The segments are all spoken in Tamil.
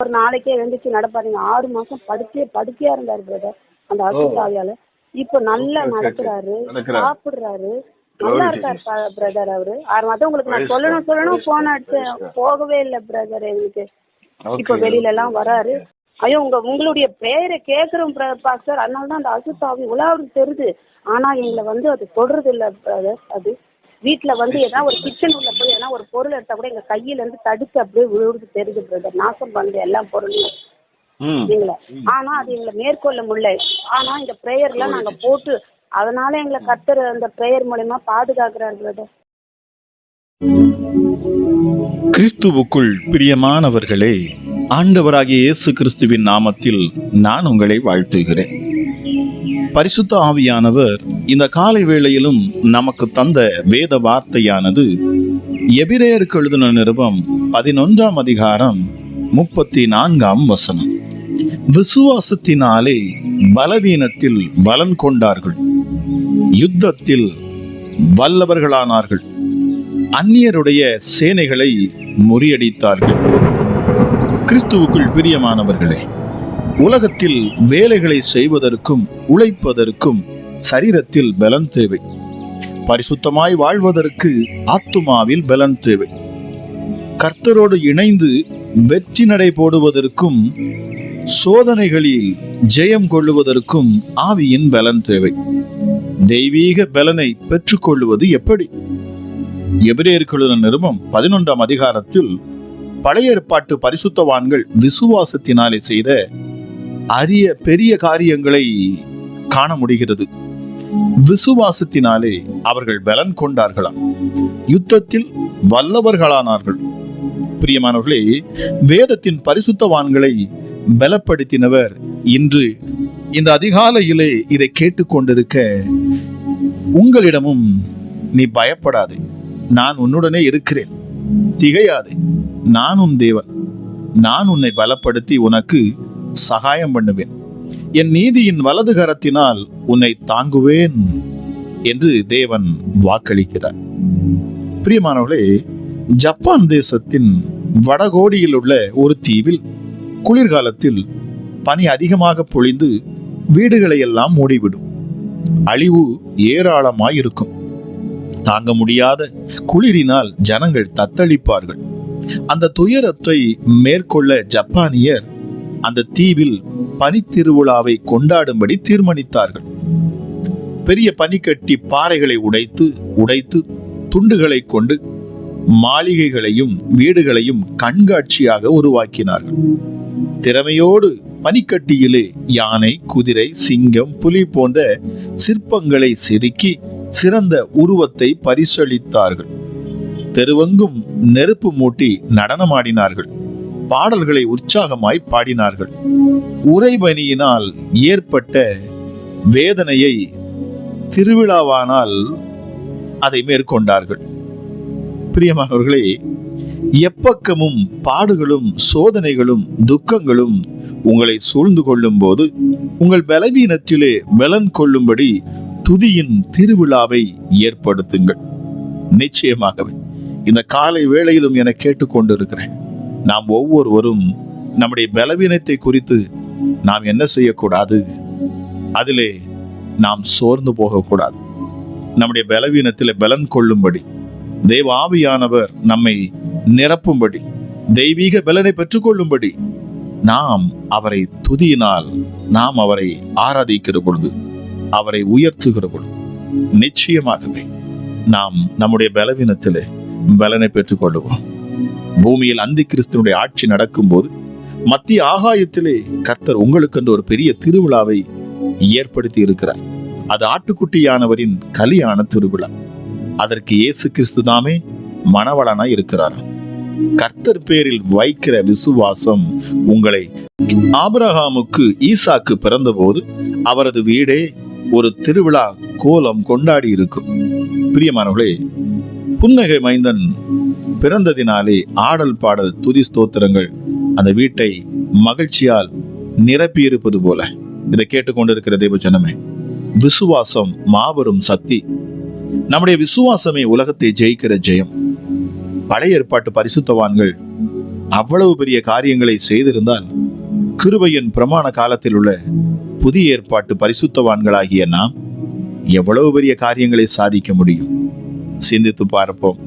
ஒரு நாளைக்கே எழுந்துச்சு நடப்பாருங்க. ஆறு மாசம் படுக்கே படுக்கையா இருந்தாரு பிரதர் அந்த அசுத்தாவியால. இப்ப நல்லா. நடக்கிறாரு. சாப்பிடுறாரு. நல்லா இருக்காரு பிரதர் அவரு. ஆறு மாதம் உங்களுக்கு நான் சொல்லணும் சொல்லணும் போன் அடிச்சு போகவே இல்லை பிரதர் எங்களுக்கு. இப்ப. வெளியில எல்லாம் வராரு. ஐயோ உங்க உங்களுடைய பேரை கேக்குறோம் பாஸ்டர். அதனால தான் அந்த அசுத்தாவி உலாவுறது தெரியுது. ஆனா எங்களை வந்து அது தொடுறது இல்ல பிரதர் அது வீட்ல வந்து எதனா ஒரு கிச்சன் உள்ள போய் எதனா ஒரு பொருள் எடுத்தா கூட எங்க கையில இருந்து தடுத்து அப்படியே தெரியுது பிரதர் நாசம் பண்ணுது எல்லா பொருளையும் ம். எங்களை ஆனா அது எங்களை மேற்கொள்ள முடியல. ஆனா இந்த பிரேயர்லாம் நாங்க போட்டு அதனால எங்களை கர்த்தர் அந்த பிரேயர் மூலயமா பாதுகாக்கிறார் பிரதர் கிறிஸ்துவுக்குள் பிரியமானவர்களே ஆண்டவராகிய இயேசு கிறிஸ்துவின் நாமத்தில் நான் உங்களை வாழ்த்துகிறேன். பரிசுத்த ஆவியானவர் இந்த காலை வேளையிலும் நமக்கு தந்த வேத வார்த்தையானது எபிரேயருக்கு எழுதின நிருபம் பதினொன்றாம் அதிகாரம் முப்பத்தி நான்காம் வசனம். விசுவாசத்தினாலே பலவீனத்தில் பலன் கொண்டார்கள். யுத்தத்தில் வல்லவர்களானார்கள். அந்நியருடைய சேனைகளை முறியடித்தார்கள். கிறிஸ்துவுக்குள் பிரியமானவர்களே உலகத்தில் வேலைகளை செய்வதற்கும் உழைப்பதற்கும் சரீரத்தில் பலன் தேவை. பரிசுத்தமாய் வாழ்வதற்கு ஆத்துமாவில் பலன் தேவை. கர்த்தரோடு இணைந்து வெற்றி நடை போடுவதற்கும் சோதனைகளில் ஜெயம் கொள்ளுவதற்கும் ஆவியின் பலன் தேவை. தெய்வீக பலனை பெற்றுக்கொள்வது எப்படி? எபிரேயர்களுடன் நிருபம் பதினொன்றாம் அதிகாரத்தில் பழைய ஏற்பாட்டு பரிசுத்தவான்கள் விசுவாசத்தினாலே செய்த அரிய பெரிய காரியங்களை காண முடிகிறது. விசுவாசத்தினாலே அவர்கள் பலன் கொண்டார்களாம். யுத்தத்தில் வல்லவர்களானார்கள். பிரியமானவர்களே வேதத்தின் பரிசுத்தவான்களை பலப்படுத்தினவர் இன்று இந்த அதிகாலையிலே இதை கேட்டுக்கொண்டிருக்க உங்களிடமும் நீ பயப்படாதே. நான் உன்னுடனே இருக்கிறேன். திகையாதே. நான் உன் தேவன். நான் உன்னை பலப்படுத்தி உனக்கு சகாயம் பண்ணுவேன். என் நீதியின் வலது கரத்தினால் உன்னை தாங்குவேன் என்று தேவன் வாக்களிக்கிறார். பிரியமானவர்களே ஜப்பான் தேசத்தின் வடகோடியில் உள்ள ஒரு தீவில் குளிர்காலத்தில் பனி அதிகமாக பொழிந்து வீடுகளை எல்லாம் மூடிவிடும். அழிவு ஏராளமாய் இருக்கும் தாங்க முடியாத குளிரினால் ஜனங்கள் தத்தளிப்பார்கள். அந்த துயரத்தை மேற்கொள்ள ஜப்பானியர் அந்த தீவில் பனித்திருவிழாவை கொண்டாடும்படி தீர்மானித்தார்கள். பெரிய பனிக்கட்டி பாறைகளை உடைத்து உடைத்து துண்டுகளை கொண்டு மாளிகைகளையும் வீடுகளையும் கண்காட்சியாக உருவாக்கினார்கள். திறமையோடு பனிக்கட்டியிலே யானை குதிரை சிங்கம் புலி போன்ற சிற்பங்களை செதுக்கி சிறந்த உருவத்தை பரிசளித்தார்கள். தெருவெங்கும் நெருப்பு மூட்டி நடனமாடினார்கள். பாடல்களை உற்சாகமாய் பாடினார்கள். உறைபனியினால் ஏற்பட்ட வேதனையை திருவிழாவானால் அதை மேற்கொண்டார்கள். பிரியமானவர்களே எப்பக்கமும் பாடுகளும் சோதனைகளும் துக்கங்களும் உங்களை சூழ்ந்து கொள்ளும் போது உங்கள் பலவீனத்திலே பலன் கொள்ளும்படி துதியின் திருவிழாவை ஏற்படுத்துங்கள். நிச்சயமாகவே இந்த காலை வேளையிலும் என கேட்டுக்கொண்டிருக்கிறேன். நாம் ஒவ்வொருவரும் நம்முடைய பலவீனத்தை குறித்து நாம் என்ன செய்யக்கூடாது? அதிலே நாம் சோர்ந்து போகக்கூடாது. நம்முடைய பலவீனத்தில் பலன் கொள்ளும்படி தெய்வ ஆவியானவர் நம்மை நிரப்பும்படி தெய்வீக பலனை பெற்றுக்கொள்ளும்படி நாம் அவரை துதியினால் நாம் அவரை ஆராதிக்கிற பொழுது அவரை உயர்த்துகிற பொழுது நிச்சயமாகவே நாம் நம்முடைய பலவீனத்தில் பலனை பெற்றுக்கொள்ளுவோம். பூமியில் அந்தி கிறிஸ்தனுடைய ஆட்சி நடக்கும்போது மத்திய ஆகாயத்திலே கர்த்தர் உங்களுக்கு ஒரு பெரிய திருவிழாவை ஏற்படுத்தி இருக்கிறார். அது ஆட்டுக்குட்டியானவரின் கலியான திருவிழா. அதற்கு இயேசு கிறிஸ்து தாமே மணவளனாய் இருக்கிறார். கர்த்தர் பேரில் வைக்கிற விசுவாசம் உங்களை ஆபிரஹாமுக்கு ஈசாக்கு பிறந்தபோது அவரது வீடே ஒரு திருவிழா கோலம் கொண்டாடி இருக்கும். பிரியமானவர்களே புன்னகை மைந்தன் பிறந்ததினாலே ஆடல் பாடல் துதி ஸ்தோத்திரங்கள் அந்த வீட்டை மகிழ்ச்சியால் நிரப்பியிருப்பது போல. இதை கேட்டுக்கொண்டிருக்கிற தெய்வ ஜனமே விசுவாசம் மாபெரும் சக்தி. நம்முடைய விசுவாசமே உலகத்தை ஜெயிக்கிற ஜெயம். பழைய ஏற்பாட்டு பரிசுத்தவான்கள் அவ்வளவு பெரிய காரியங்களை செய்திருந்தால் கிருபையின் பிரமாண காலத்தில் உள்ள புதிய ஏற்பாட்டு பரிசுத்தவான்களாகிய நாம் எவ்வளவு பெரிய காரியங்களை சாதிக்க முடியும்? சிந்தித்து பார்ப்போம்.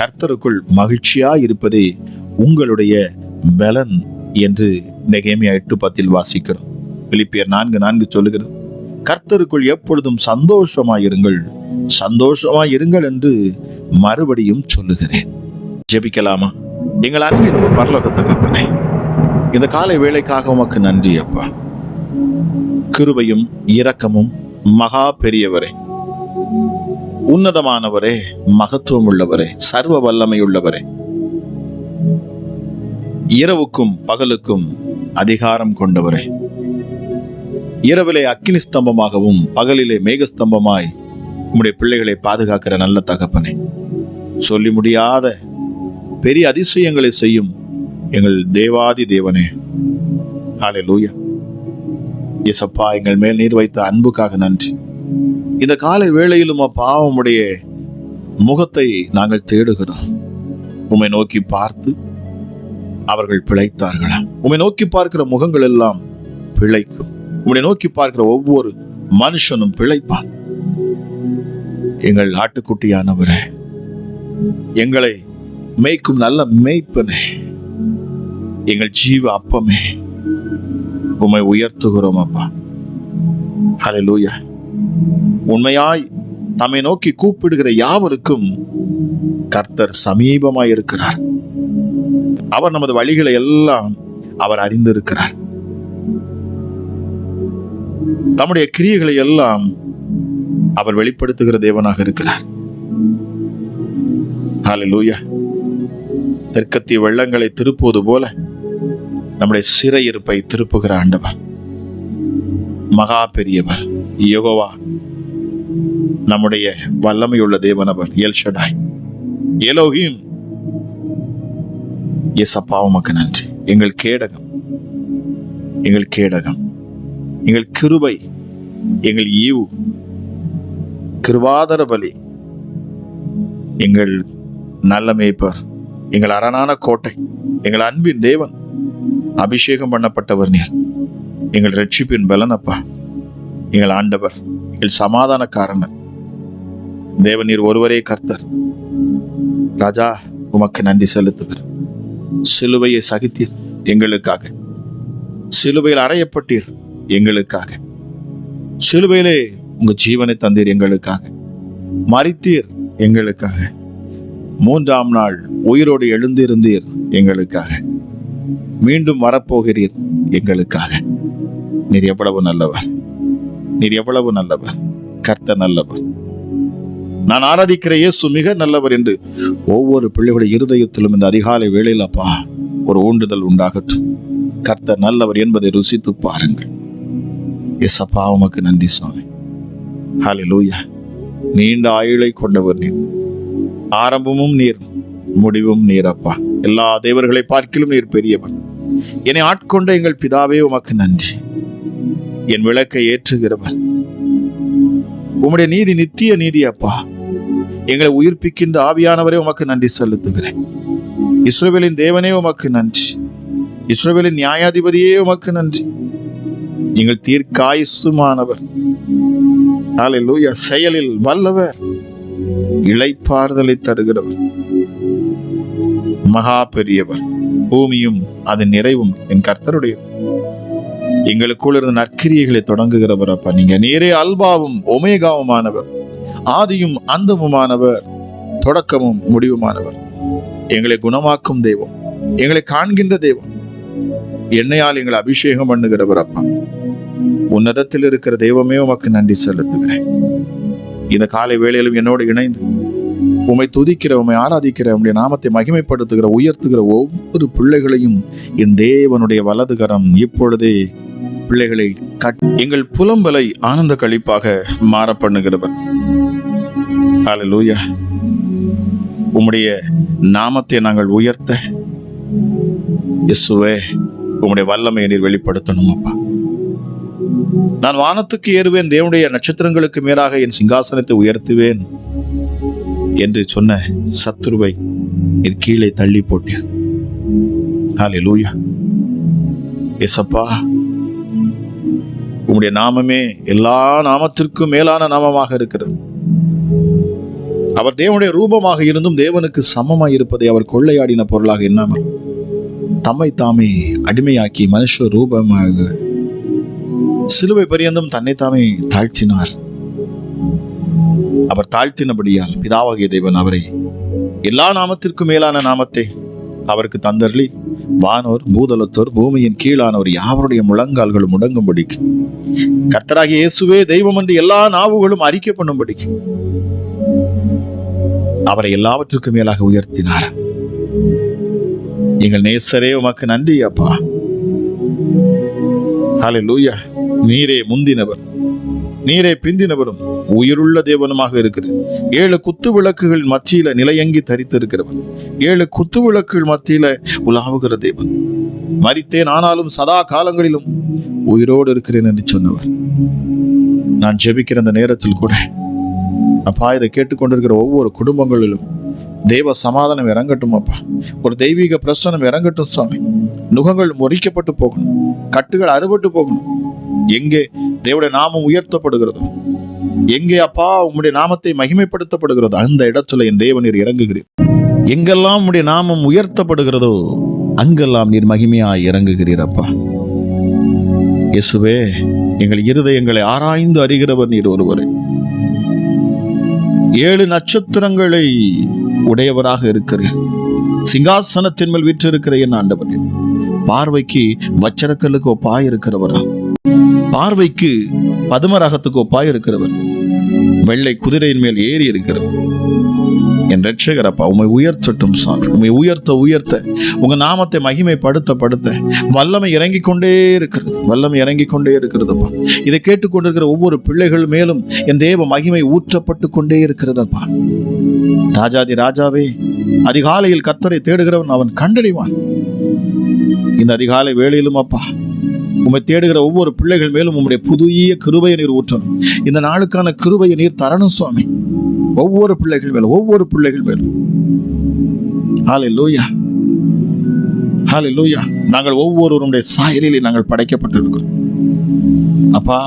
கர்த்தருக்குள் மகிழ்ச்சியா இருப்பதே உங்களுடைய பலன் என்று நெகேமியா எட்டு பத்தில் வாசிக்கிறோம். பிலிப்பியர் நான்கு நான்கு சொல்லுகிறது கர்த்தருக்குள் எப்பொழுதும் சந்தோஷமாயிருங்கள் சந்தோஷமாயிருங்கள் என்று மறுபடியும் சொல்லுகிறேன். ஜெபிக்கலாமா? எங்கள் அன்பின் பரலோக தகப்பனே இந்த காலை வேலைக்காக உமக்கு நன்றி அப்பா. கிருபையும் இரக்கமும் மகா பெரியவரே. உன்னதமானவரே மகத்துவம் உள்ளவரே சர்வ வல்லமை உள்ளவரே இரவுக்கும் பகலுக்கும் அதிகாரம் கொண்டவரே. இரவிலே அக்கினி ஸ்தம்பமாகவும் பகலிலே மேகஸ்தம்பமாய் உம்முடைய பிள்ளைகளை பாதுகாக்கிற நல்ல தகப்பனே. சொல்லி முடியாத பெரிய அதிசயங்களை செய்யும் எங்கள் தேவாதி தேவனே. ஆலே லூயா எசப்பா எங்கள் மேல் நீர் வைத்த அன்புக்காக நன்றி. இந்த காலை வேளையிலும் அப்பா உம்முடைய முகத்தை நாங்கள் தேடுகிறோம். உம்மை நோக்கி பார்த்து அவர்கள் பிழைத்தார்களா? உம்மை நோக்கி பார்க்கிற முகங்கள் எல்லாம் பிழைக்கும். உம்மை நோக்கி பார்க்கிற ஒவ்வொரு மனுஷனும் பிழைப்பான். எங்கள் ஆட்டுக்குட்டியானவரே எங்களை மேய்க்கும் நல்ல மேய்ப்பனே எங்கள் ஜீவ அப்பமே உம்மை உயர்த்துகிறோம் அப்பா. ஹலோ லூயா உண்மையாய் தம்மை நோக்கி கூப்பிடுகிற யாவருக்கும் கர்த்தர் சமீபமாய் இருக்கிறார் அவர் நமது வழிகளை எல்லாம் அவர் அறிந்திருக்கிறார். தம்முடைய கிரியைகளை எல்லாம் அவர் வெளிப்படுத்துகிற தேவனாக இருக்கிறார். ஹalleluya தெற்கத்திய வெள்ளங்களை திருப்புவது போல நம்முடைய சிறையிருப்பை திருப்புகிற ஆண்டவர். மகா பெரியவர். யோகோவா நம்முடைய வல்லமையுள்ள தேவனவர் எல்ஷடாய் எலோகிம் எசப்பா உமக்கு நன்றி. எங்கள் கேடகம் எங்கள் கேடகம் எங்கள் கிருபை எங்கள் ஈவு கிருபாதர பலி எங்கள் நல்ல மேய்ப்பர் எங்கள் அரணான கோட்டை எங்கள் அன்பின் தேவன் அபிஷேகம் பண்ணப்பட்டவர் நீர். எங்கள் ரட்சிப்பின் பலன் அப்பா. எங்கள் ஆண்டவர் எங்கள் சமாதானக்காரனர். காரணர் நீர் ஒருவரே கர்த்தர். ராஜா உமக்கு நன்றி செலுத்துவர். சிலுவையை சகித்தீர் எங்களுக்காக. சிலுவையில் அறையப்பட்டீர் எங்களுக்காக. சிலுவையிலே உங்க ஜீவனை தந்தீர் எங்களுக்காக. மறித்தீர் எங்களுக்காக. மூன்றாம் நாள் உயிரோடு எழுந்திருந்தீர் எங்களுக்காக. மீண்டும் வரப்போகிறீர் எங்களுக்காக. நீர் எவ்வளவு நல்லவர். நீர் எவ்வளவு நல்லவர். கர்த்த நல்லவர். நான் ஆராதிக்கிற இயேசு மிக நல்லவர் என்று ஒவ்வொரு பிள்ளைகளுடைய இருதயத்திலும் இந்த அதிகாலை வேளையில் அப்பா ஒரு ஊண்டுதல் உண்டாகட்டும். கர்த்த நல்லவர் என்பதை ருசித்து பாருங்கள். எஸ் அப்பா உமக்கு நன்றி சுவாமி. ஹalleluya நீண்ட ஆயுளை கொண்டவர் நீர். ஆரம்பமும் நீர் முடிவும் நீர் அப்பா. எல்லா தேவர்களை பார்க்கிலும் நீர் பெரியவர். என்னை ஆட்கொண்ட எங்கள் பிதாவே உமக்கு நன்றி. என் விளக்கை ஏற்றுகிறவர். உம்முடைய நீதி நித்திய நீதி அப்பா. எங்களை உயிர்ப்பிக்கின்ற ஆவியானவரே உமக்கு நன்றி செலுத்துகிறேன். இஸ்ரோவேலின் தேவனே உமக்கு நன்றி. இஸ்ரோவேலின் நியாயாதிபதியே உமக்கு நன்றி. நீங்கள் தீர்க்காயுசுமானவர். ஹalleluya. செயலில் வல்லவர். இழைப்பாறுதலை தருகிறவர். மகா பெரியவர். பூமியும் அதன் நிறைவும் என் கர்த்தருடையது. எங்களுக்குள் இருந்த நற்கிரியைகளை தொடங்குகிறவர் அப்பா. நீங்க நேரே அல்பாவும் ஒமேகாவுமானவர். ஆதியும் அந்தமுமானவர். தொடக்கமும் முடிவுமானவர். எங்களை குணமாக்கும் தெய்வம். எங்களை காண்கின்ற தெய்வம். என்னையால் எங்களை அபிஷேகம் பண்ணுகிறவர் அப்பா. உன்னதத்தில் இருக்கிற தெய்வமே உமக்கு நன்றி செலுத்துகிறேன். இந்த காலை வேளையிலும் என்னோடு இணைந்து உமை துதிக்கிற உமை ஆராதிக்கிற உடைய நாமத்தை மகிமைப்படுத்துகிற உயர்த்துகிற ஒவ்வொரு பிள்ளைகளையும் என் தேவனுடைய வலதுகரம் இப்பொழுதே பிள்ளைகளை எங்கள் புலம்பலை ஆனந்த கழிப்பாக மாற பண்ணுகிறவர். உம்முடைய நாமத்தை நாங்கள் உயர்த்த இயேசுவே உம்முடைய வல்லமையை நீர் வெளிப்படுத்தணும் அப்பா. நான் வானத்துக்கு ஏறுவேன் தேவனுடைய நட்சத்திரங்களுக்கு மேலாக என் சிங்காசனத்தை உயர்த்துவேன் என்று சொன்ன சத்துருவை என் கீழே தள்ளி போட்டீர். லூயா எசப்பா உம்முடைய நாமமே எல்லா நாமத்திற்கும் மேலான நாமமாக இருக்கிறது. அவர் தேவனுடைய ரூபமாக இருந்தும் தேவனுக்கு சமமாக இருப்பதை அவர் கொள்ளையாடின பொருளாக எண்ணாமல் தம்மை தாமே அடிமையாக்கி மனுஷ ரூபமாக சிலுவை பரியந்தம் தன்னை தாமே தாழ்த்தினார். அவர் தாழ்த்தினபடியால் பிதாவாகிய தேவன் அவரை எல்லா நாமத்திற்கும் மேலான நாமத்தை அவருக்கு தந்தர்லி வானோர் பூதலத்தோர் பூமியின் கீழானோர் யாவருடைய முழங்கால்களும் முடங்கும்படிக்கு. கர்த்தராகிய இயேசுவே தெய்வம் என்று எல்லா நாவுகளும் அறிக்கை பண்ணும்படிக்கு அவரை எல்லாவற்றுக்கும் மேலாக உயர்த்தினார்? எங்கள் நேசரே உமக்கு நன்றி அப்பா. லூயா நீரே முந்தினவர். நீரே பிந்தினவரும் உயிருள்ள தேவனுமாக இருக்கிறது ஏழு குத்து விளக்குகள் மத்தியில நிலையங்கி தரித்திருக்கிறவர் ஏழு குத்து விளக்குகள் மத்தியில உலாவுகிற தேவன். மறித்தேன் ஆனாலும் சதா காலங்களிலும் உயிரோடு இருக்கிறேன் என்று சொன்னவர். நான் ஜெபிக்கிற அந்த நேரத்தில் கூட அப்பா இதை கேட்டுக்கொண்டிருக்கிற ஒவ்வொரு குடும்பங்களிலும் தேவ சமாதானம் இறங்கட்டும் அப்பா ஒரு தெய்வீக பிரசனம் இறங்கட்டும் சுவாமி. நுகங்கள் முறிக்கப்பட்டு போகணும். கட்டுகள் அறுபட்டு போகணும். எங்கே தேவடைய நாமம் உயர்த்தப்படுகிறதோ எங்கே அப்பா உம்முடைய நாமத்தை மகிமைப்படுத்தப்படுகிறதோ அந்த இடத்துல என் தேவநீர் இறங்குகிறீர். எங்கெல்லாம் உம்முடைய நாமம் உயர்த்தப்படுகிறதோ அங்கெல்லாம் நீர் மகிமையாய் இறங்குகிறீர் அப்பா. இயேசுவே எங்கள் இருதயங்களை ஆராய்ந்து அறிகிறவர் நீர் ஒருவரே. ஏழு நட்சத்திரங்களை உடையவராக இருக்கிறேன். சிங்காசனத்தின் மேல் வீற்றிருக்கிற என் ஆண்டவனே பார்வைக்கு வச்சரக்கல்லுக்கு ஒப்பாய் இருக்கிறவரா? பார்வைக்கு பதுமரகத்துக்கு ஒப்பாய் இருக்கிறவர் வெள்ளை குதிரையின் மேல் ஏறி இருக்கிறவர். என் ரட்சகரப்பா உம்மை உயர்த்தட்டும் சாமி. உம்மை உயர்த்த உயர்த்த. உங்க நாமத்தை மகிமைப்படுத்த படுத்த. வல்லமை இறங்கிக் கொண்டே இருக்கிறது. வல்லமை இறங்கிக் கொண்டே இருக்கிறதுப்பா இதை கேட்டுக்கொண்டிருக்கிற ஒவ்வொரு பிள்ளைகள் மேலும் என் தேவ மகிமை ஊற்றப்பட்டு கொண்டே இருக்கிறதப்பா ராஜாதி ராஜாவே அதிகாலையில் கத்தரை தேடுகிறவன் அவன் கண்டடைவான் இந்த அதிகாலை வேளையிலும் அப்பா உம்மை தேடுகிற ஒவ்வொரு பிள்ளைகள் மேலும் உம்முடைய புதிய கிருபையை நீர் ஊற்றணும். இந்த நாளுக்கான கிருபையை நீர் தரணும் சுவாமி ஒவ்வொரு பிள்ளைகள் மேலும் ஒவ்வொரு பிள்ளைகள் மேலும். ஹாலே லூயா ஹாலே லூயா நாங்கள் ஒவ்வொருவருடைய சாயலிலே நாங்கள் படைக்கப்பட்டிருக்கிறோம். அப்பா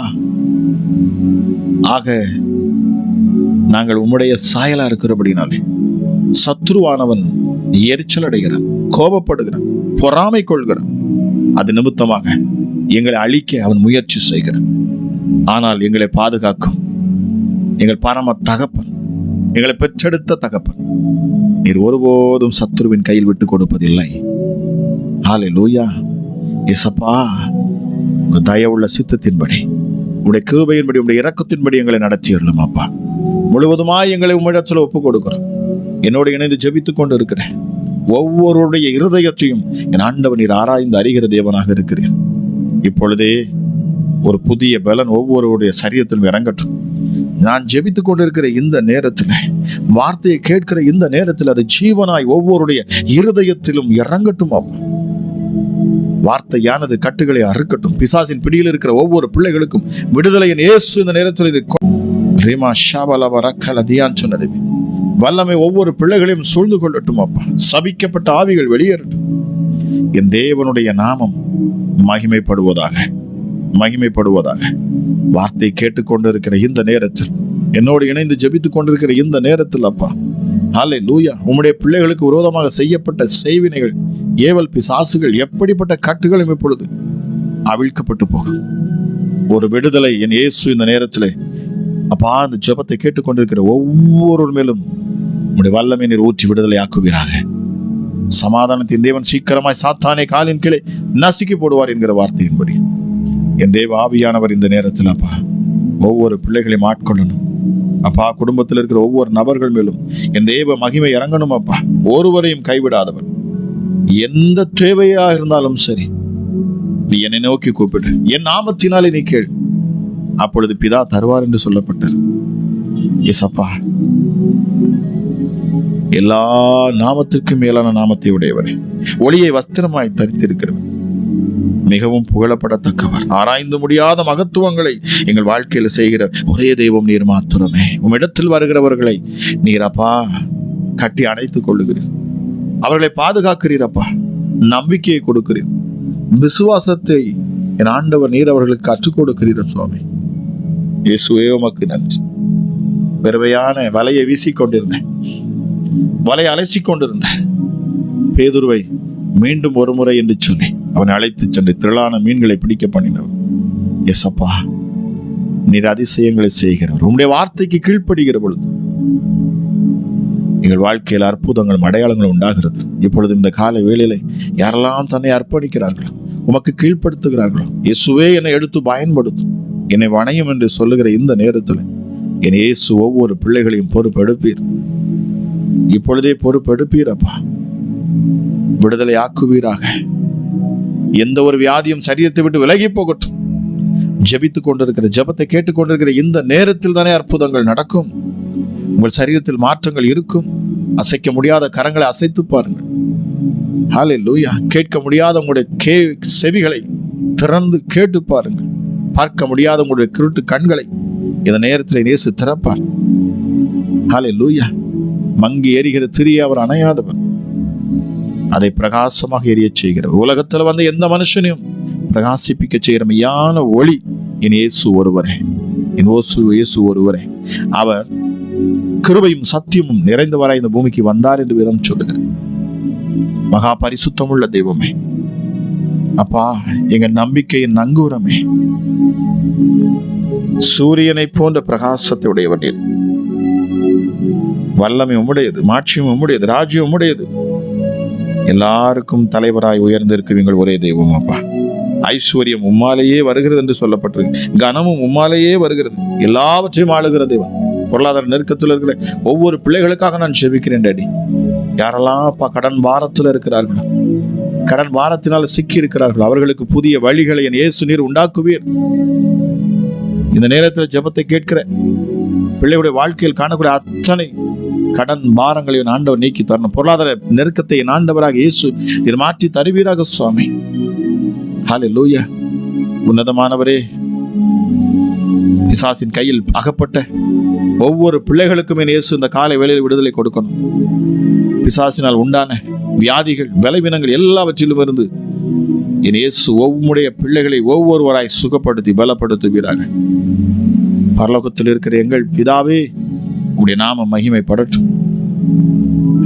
ஆக நாங்கள் உம்முடைய சாயலா இருக்கிறபடினாலே சத்ருவானவன் எரிச்சல் அடைகிறான் கோபப்படுகிறான் பொறாமை கொள்கிறான். அது நிமித்தமாக எங்களை அழிக்க அவன் முயற்சி செய்கிறான். ஆனால் எங்களை பாதுகாக்கும் எங்கள் பரம தகப்பன் எங்களை பெற்றெடுத்த தகப்பன். நீர் ஒருபோதும் சத்ருவின் கையில் விட்டு கொடுப்பதில்லை. ஹாலே லூயா இசப்பா உங்க தயவுள்ள சித்தத்தின்படி உடைய கிருபையின்படி உடைய இறக்கத்தின்படி எங்களை நடத்தியறலும் அப்பா. முழுவதுமாய் எங்களை உம்மிடத்தில் ஒப்பு கொடுக்கிறோம். என்னோடு இணைந்து ஜெபித்துக் கொண்டு இருக்கிறேன் ஒவ்வொருடைய இருதயத்தையும் என் ஆண்டவன் நீர் ஆராய்ந்து அறிகிற தேவனாக இருக்கிறேன் இப்பொழுதே ஒரு புதிய பலன் ஒவ்வொருவருடைய சரீரத்திலும் இறங்கட்டும். நான் ஜெபித்துக் கொண்டிருக்கிற இந்த நேரத்தில் வார்த்தையை கேட்கிற இந்த நேரத்தில் அது ஜீவனாய் ஒவ்வொருடைய இருதயத்திலும் இறங்கட்டும் அப்பா. வார்த்தையானது கட்டுகளை அறுக்கட்டும். பிசாசின் பிடியில் இருக்கிற ஒவ்வொரு பிள்ளைகளுக்கும் விடுதலையின் இயேசு இந்த நேரத்தில் இருக்கும் ரீமா ஷாபலவ ரக்கல தியான் சொன்னது. வல்லமை ஒவ்வொரு பிள்ளைகளையும் சூழ்ந்து கொள்ளட்டும் அப்பா. சபிக்கப்பட்ட ஆவிகள் வெளியேறட்டும். என் தேவனுடைய நாமம் மகிமைப்படுவதாக. மகிமைப்படுவதாக. வார்த்தை கேட்டுக்கொண்டிருக்கிற இந்த நேரத்தில் என்னோடு இணைந்து ஜெபித்துக் கொண்டிருக்கிற இந்த நேரத்தில் அப்பா. ஹாலே லூயா உம்முடைய பிள்ளைகளுக்கு விரோதமாக செய்யப்பட்ட செய்வினைகள் ஏவல் பிசாசுகள் எப்படிப்பட்ட கட்டுகளும் இப்பொழுது அவிழ்க்கப்பட்டு போகும். ஒரு விடுதலை என் இயேசு இந்த நேரத்திலே. அப்பா அந்த ஜெபத்தை கேட்டுக்கொண்டிருக்கிற ஒவ்வொரு மேலும் உம்முடைய வல்லமை நீர் ஊற்றி விடுதலை ஆக்குவீராக சமாதானத்தின் தேவன் சீக்கிரமாய் சாத்தானே காலின் கீழே நசுக்கி போடுவார் என்கிற வார்த்தையின்படி. என் தேவ ஆவியானவர் இந்த நேரத்தில் அப்பா ஒவ்வொரு பிள்ளைகளையும் ஆட்கொள்ளணும். அப்பா குடும்பத்தில் இருக்கிற ஒவ்வொரு நபர்கள் மேலும் என் தேவ மகிமை இறங்கணும் அப்பா. ஒருவரையும் கைவிடாதவர் எந்த தேவையா இருந்தாலும் சரி நீ என்னை நோக்கி கூப்பிடு. என் நாமத்தினாலே நீ கேள். அப்பொழுது பிதா தருவார் என்று சொல்லப்பட்டார். எஸ் அப்பா. எல்லா நாமத்திற்கும் மேலான நாமத்தை உடையவரே. ஒளியை வஸ்திரமாய் தரித்திருக்கிறவர் மிகவும் புகழப்படத்தக்கவர். ஆராய்ந்து முடியாத மகத்துவங்களை எங்கள் வாழ்க்கையில் செய்கிற ஒரே தெய்வம் நீர் மாத்திரமே. உம்மிடத்தில் வருகிறவர்களை நீர் அப்பா கட்டி அணைத்துக் கொள்ளுகிறீர். அவர்களை பாதுகாக்கிறீர் அப்பா. நம்பிக்கையை கொடுக்கிறீர். விசுவாசத்தை என் ஆண்டவர் நீர் அவர்களுக்கு கற்றுக் கொடுக்கிறீர் சுவாமி. இயேசுவே உமக்கு நன்றி. பெருமையான வலையை வீசிக்கொண்டிருந்தேன். வலையை அலசிக் கொண்டிருந்தேன் பேதுருவை மீண்டும் ஒரு முறை என்று சொல்லி அவனை அழைத்துச் சென்று திரளான மீன்களை பிடிக்க பண்ணினவர். அப்பா நீர் அதிசயங்களை செய்கிறவர். உங்களுடைய வார்த்தைக்கு கீழ்ப்படுகிற பொழுது எங்கள் வாழ்க்கையில் அற்புதங்களும் அடையாளங்களும் உண்டாகிறது. இப்பொழுது இந்த கால வேளையில யாரெல்லாம் தன்னை அர்ப்பணிக்கிறார்களோ உமக்கு கீழ்ப்படுத்துகிறார்களோ இயேசுவே என்னை எடுத்து பயன்படுத்தும் என்னை வணையும் என்று சொல்லுகிற இந்த நேரத்தில் என் இயேசு ஒவ்வொரு பிள்ளைகளையும் பொறுப்பெடுப்பீர். இப்பொழுதே பொறுப்பெடுப்பீர் அப்பா. விடுதலை ஆக்குவீராக. எந்த ஒரு வியாதியும் சரீரத்தை விட்டு விலகி போகட்டும். ஜெபித்துக் கொண்டிருக்கிற ஜெபத்தை கேட்டுக்கொண்டிருக்கிற இந்த நேரத்தில் தானே அற்புதங்கள் நடக்கும். உங்கள் சரீரத்தில் மாற்றங்கள் இருக்கும். அசைக்க முடியாத கரங்களை அசைத்து பாருங்கள். ஹாலே லூயா கேட்க முடியாத உங்களுடைய கே செவிகளை திறந்து கேட்டு பாருங்கள். பார்க்க முடியாத உங்களுடைய கிருட்டு கண்களை இந்த நேரத்தில் நேசு திறப்பார். ஹாலே லூயா மங்கி எரிகிற திரிய அவர் அணையாதவர். அதை பிரகாசமாக எரிய செய்கிற உலகத்தில் வந்த எந்த மனுஷனையும் பிரகாசிப்பிக்க செய்கிற மையான ஒளி என் இயேசு ஒருவரே. என் ஓசு இயேசு ஒருவரே. அவர் கிருபையும் சத்தியமும் நிறைந்தவராய் இந்த பூமிக்கு வந்தார் என்று விதம் சொல்லுகிறார் மகா பரிசுத்தமுள்ள தெய்வமே. அப்பா எங்க நம்பிக்கையின் நங்கூரமே. சூரியனை போன்ற பிரகாசத்தை உடையவர்கள் வல்லமை உம்முடையது மாட்சியம் உம்முடையது ராஜ்யம் உம்முடையது. எல்லாருக்கும் தலைவராய் உயர்ந்திருக்குவீங்கள் ஒரே தெய்வம் அப்பா. ஐஸ்வர்யம் உம்மாலேயே வருகிறது என்று சொல்லப்பட்டிருக்கு. கனமும் உம்மாலேயே வருகிறது. எல்லாவற்றையும் ஆளுகிற தெய்வம். பொருளாதார நெருக்கத்தில் இருக்கிற ஒவ்வொரு பிள்ளைகளுக்காக நான் செபிக்கிறேன் டேடி. யாரெல்லாம் அப்பா கடன் பாரத்தில் இருக்கிறார்களோ கடன் பாரத்தினால் சிக்கி இருக்கிறார்கள் அவர்களுக்கு புதிய வழிகளை என் இயேசு நீர் உண்டாக்குவீர். இந்த நேரத்தில் ஜெபத்தை கேட்கிற பிள்ளைகளுடைய வாழ்க்கையில் காணக்கூடிய அத்தனை கடன் பாரங்களையும் ஆண்டவர் நீக்கி தரணும். பொருளாதார நெருக்கத்தை ஆண்டவராக இயேசு நீர் மாற்றி தருவீராக சுவாமி. ஹாலே லூயா உன்னதமானவரே. பிசாசின் கையில் அகப்பட்ட ஒவ்வொரு பிள்ளைகளுக்கும் இயேசு இந்த காலை வேலையில் விடுதலை கொடுக்கணும். பிசாசினால் உண்டான வியாதிகள் பலவீனங்கள் எல்லாவற்றிலும் இருந்து என் இயேசு ஒவ்வொருடைய பிள்ளைகளை ஒவ்வொருவராய் சுகப்படுத்தி பலப்படுத்துவீராக. பரலோகத்தில் இருக்கிற எங்கள் பிதாவே உடைய நாம மகிமைப்படட்டும்.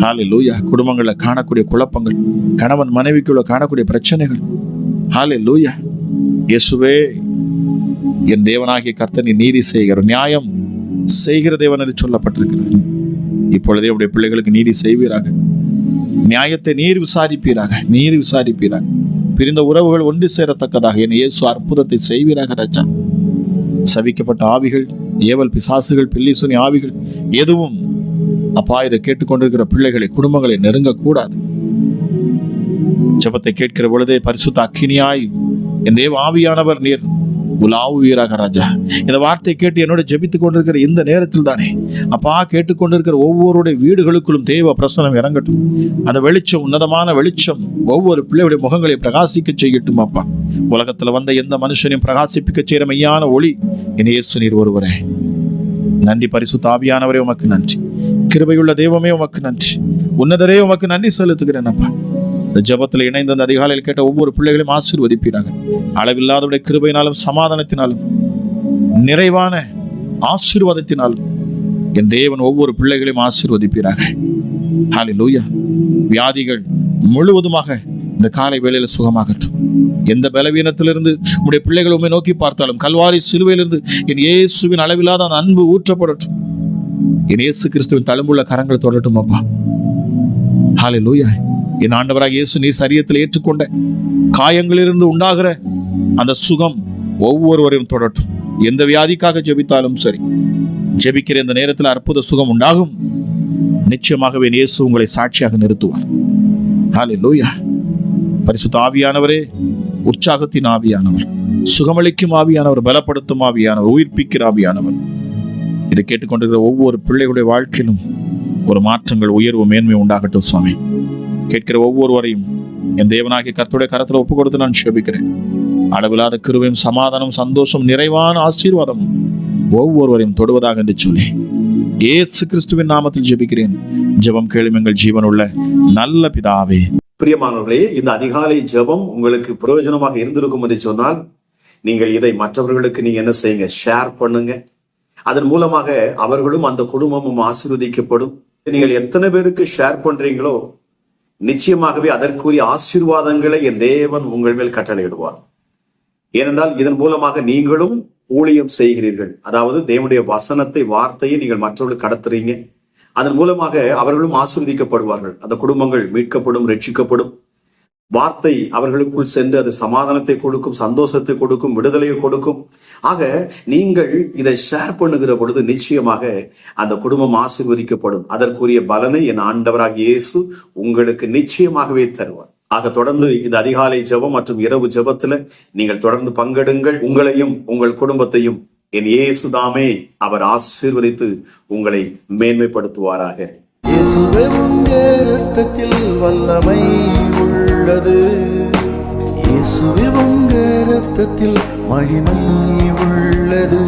ஹாலே லூயா குடும்பங்களில் காணக்கூடிய குழப்பங்கள் கணவன் மனைவிக்குள்ள காணக்கூடிய பிரச்சனைகள். ஹாலே லூயா இயேசுவே என் தேவனாகிய கர்த்தனை நீதி செய்கிற நியாயம் செய்கிற தேவன் என்று சொல்லப்பட்டிருக்கிறது இப்பொழுதே உடைய பிள்ளைகளுக்கு நீதி செய்வீராக. நியாயத்தை நீர் விசாரிப்பீராக நீர் விசாரிப்பீராக. பிரிந்த உறவுகள் ஒன்று சேரத்தக்கதாக என் இயேசு அற்புதத்தை செய்வீராக ராஜா. சபிக்கப்பட்ட ஆவிகள் ஏவல் பிசாசுகள் பில்லிசுனி ஆவிகள் எதுவும் அப்பா இதை கேட்டுக்கொண்டிருக்கிற பிள்ளைகளை குடும்பங்களை நெருங்கக்கூடாது. ஜெபத்தை கேட்கிற பொழுதே பரிசுத்த அக்கினியாய் என் தேவ ஆவியானவர் நீர் உலாவுவீராக ராஜா. இந்த வார்த்தை கேட்டு என்னோட ஜெபித்துக் கொண்டிருக்கிற இந்த நேரத்தில் தானே. அப்பா கேட்டுக்கொண்டிருக்கிற ஒவ்வொருடைய வீடுகளுக்குள்ளும் தேவ பிரசனம் இறங்கட்டும். அந்த வெளிச்சம் உன்னதமான வெளிச்சம் ஒவ்வொரு பிள்ளையுடைய முகங்களை பிரகாசிக்க செய்யட்டும் அப்பா. உலகத்துல வந்த எந்த மனுஷனையும் பிரகாசிப்பிக்க செய்கிற மையான ஒளி என் இயேசு நீர் ஒருவரே. நன்றி பரிசு தாவியானவரே உமக்கு நன்றி. கிருபையுள்ள தெய்வமே உமக்கு நன்றி. உன்னதரே உமக்கு நன்றி செலுத்துகிறேன் அப்பா. இந்த ஜபத்தில் இணைந்த அந்த அதிகாலையில் கேட்ட ஒவ்வொரு பிள்ளைகளையும் ஆசீர்வதிப்பீராங்க அளவில்லாதவுடைய கிருபையினாலும் சமாதானத்தினாலும் நிறைவான ஆசீர்வாதத்தினாலும் என் தேவன் ஒவ்வொரு பிள்ளைகளையும் ஆசீர்வதிப்பீராக. ஹாலி லூயா வியாதிகள் முழுவதுமாக இந்த காலை வேளையில சுகமாகட்டும். எந்த பலவீனத்திலிருந்து உடைய பிள்ளைகள் உண்மை நோக்கி பார்த்தாலும் கல்வாரி சிலுவையிலிருந்து என் இயேசுவின் அளவில்லாத அன்பு ஊற்றப்படட்டும். என் இயேசு கிறிஸ்துவின் தழும்புள்ள கரங்கள் தொடட்டும் அப்பா. ஹாலே லூயா என் ஆண்டவராக இயேசு நீ சரியத்தில் ஏற்றுக்கொண்ட காயங்களிலிருந்து உண்டாகிற அந்த சுகம் ஒவ்வொருவரையும் தொடரட்டும் எந்த வியாதிக்காக ஜெபித்தாலும் சரி ஜெபிக்கிற இந்த நேரத்தில் அற்புத சுகம் உண்டாகும். நிச்சயமாகவே இயேசு உங்களை சாட்சியாக நிறுத்துவார். ஹாலே லூயா பரிசுத்த ஆவியானவரே உற்சாகத்தின் ஆவியானவர் சுகமளிக்கும் ஆவியானவர் பலப்படுத்தும் ஆவியானவர் உயிர்ப்பிக்கிற ஆவியானவர். இதை கேட்டுக்கொண்டிருக்கிற ஒவ்வொரு பிள்ளைகளுடைய வாழ்க்கையிலும் ஒரு மாற்றங்கள் உயர்வு மேன்மை உண்டாகட்டும் சுவாமி. கேட்கிற ஒவ்வொருவரையும் என் தேவனாகிய கர்த்துடைய கரத்தில் ஒப்பு கொடுத்து நான் செபிக்கிறேன். அளவில்லாத கிருவையும் சமாதானம் சந்தோஷம் நிறைவான ஆசீர்வாதம் ஒவ்வொருவரையும் தொடுவதாக என்று சொல்லி இயேசு கிறிஸ்துவின் நாமத்தில் ஜெபிக்கிறேன். ஜெபம் கேளும் எங்கள் ஜீவனுள்ள நல்ல பிதாவே. பிரியமானவர்களே இந்த அதிகாலை ஜெபம் உங்களுக்கு பிரயோஜனமாக இருந்திருக்கும் என்று சொன்னால் நீங்கள் இதை மற்றவர்களுக்கு நீங்க என்ன செய்யுங்க? ஷேர் பண்ணுங்க. அதன் மூலமாக அவர்களும் அந்த குடும்பமும் ஆசீர்வதிக்கப்படும். நீங்கள் எத்தனை பேருக்கு ஷேர் பண்றீங்களோ நிச்சயமாகவே அதற்குரிய ஆசீர்வாதங்களை என் தேவன் உங்கள் மேல் கட்டளையிடுவார். ஏனென்றால் இதன் மூலமாக நீங்களும் ஊழியம் செய்கிறீர்கள். அதாவது தேவனுடைய வசனத்தை வார்த்தையை நீங்கள் மற்றவர்களுக்கு கடத்துறீங்க. அதன் மூலமாக அவர்களும் ஆசிர்வதிக்கப்படுவார்கள். அந்த குடும்பங்கள் மீட்கப்படும் ரட்சிக்கப்படும். வார்த்தை அவர்களுக்குள் சென்று அது சமாதானத்தை கொடுக்கும் சந்தோஷத்தை கொடுக்கும் விடுதலையை கொடுக்கும். ஆக நீங்கள் இதை ஷேர் பண்ணுகிற பொழுது நிச்சயமாக அந்த குடும்பம் ஆசீர்வதிக்கப்படும். அதற்குரிய பலனை என் ஆண்டவராக இயேசு உங்களுக்கு நிச்சயமாகவே தருவார். ஆக தொடர்ந்து இந்த அதிகாலை ஜெபம் மற்றும் இரவு ஜெபத்துல நீங்கள் தொடர்ந்து பங்கெடுங்கள். உங்களையும் உங்கள் குடும்பத்தையும் என் இயேசு தாமே அவர் ஆசீர்வதித்து உங்களை மேன்மைப்படுத்துவாராக. இயேசுவே வல்லமை உள்ளது. இயேசுவே உங்கள் ரத்தத்தில் மகிமை உள்ளது.